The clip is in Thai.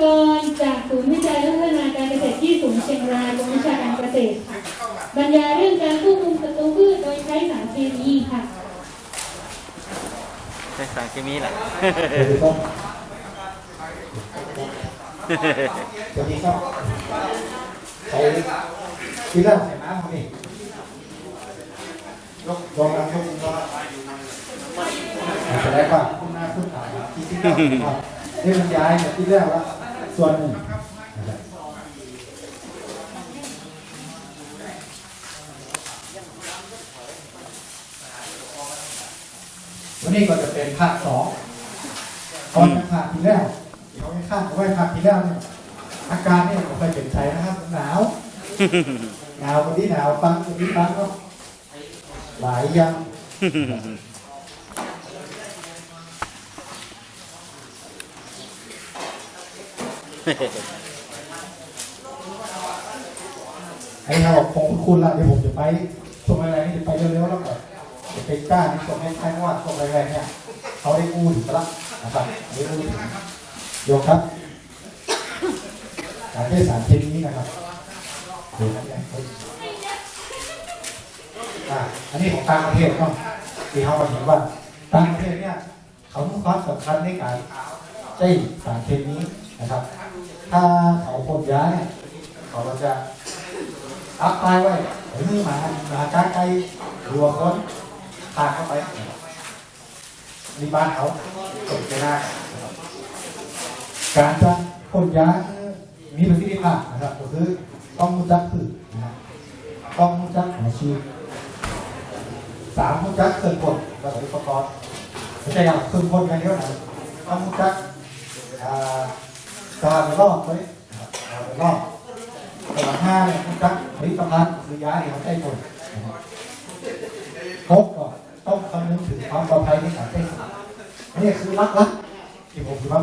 กรจากศูนย์วิจัยและพัฒนาการเกษตรที่ศูนย์เชียงรายกรมวิชาการเกษตรค่ะบรรยายเรื่องการควบคุมศัตรูพืชโดยใช้สารเคมีค่ะใช้สารเคมีแหละสวัสดีครับสวัสดีครับใครที่เริ่มใส่น้ำเขานี่ยกลองกันยกลองแสดงว่าคุณหน้าคุณตาที่ที่เริ่มครับนี่มันย้ายเนี่ยที่เริ่มละ ส่วนหนึ่งนะครับวันนี้ก็จะเป็นภาคสองตอนภาคที่แล้วที่เขาให้ข้ามเอาไว้ภาคที่แล้วเนี่ยอาการเนี่ยผมเคยเจ็บใจนะครับหนาวหนาวคนที่หนาวฟังคนที่ฟังก็หลายอยัง ไอ้เราบอกผมคุณละเดี๋ยวผมจะไปส่งอะไรนี่จะไปเร็วๆแล้วก็จะไปจ้านี่ส่งให้ใครเพราะว่าส่งอะไรเนี่ยเขาได้กู้ถึงแล้วนะครับได้กู้ถึงโยกครับการได้สารเคมีนะครับดี๋ยวนะเนี่ยอ่าอันนี้ของต่างประเทศเนาะที่เขาเห็นว่าต่างประเทศเนี่ยเขาให้ความสำคัญในการใช้สารเคมีนะครับ ถ้าเขาพ่นยาเนี่ยเขาก็จะอัพตายไว้หรือหมาหาก้าไก่รัวคนพาเข้าไปในบ้านเขาตกใจหน้านะครับการจะพ่นยามีประสิทธิภาพนะครับก็คือต้องรู้จักพืชนะครับต้องรู้จักอาชีพสามรู้จักเครื่องพ่นแล้วก็อุปกรณ์ไม่ใช่อย่างเครื่องพ่นอย่างเดียวนะต้องรู้จักอ่า ตลาดไปรอบเลยตลาดไปรอบตลาดห้าเนี่ยคุณจักผลิตภัณฑ์คือยาที่เขาใช้หมดครบก็ต้องคำนึงถึงความปลอดภัยในการใช้สารนี่คือรักลักที่ผมคิดว่า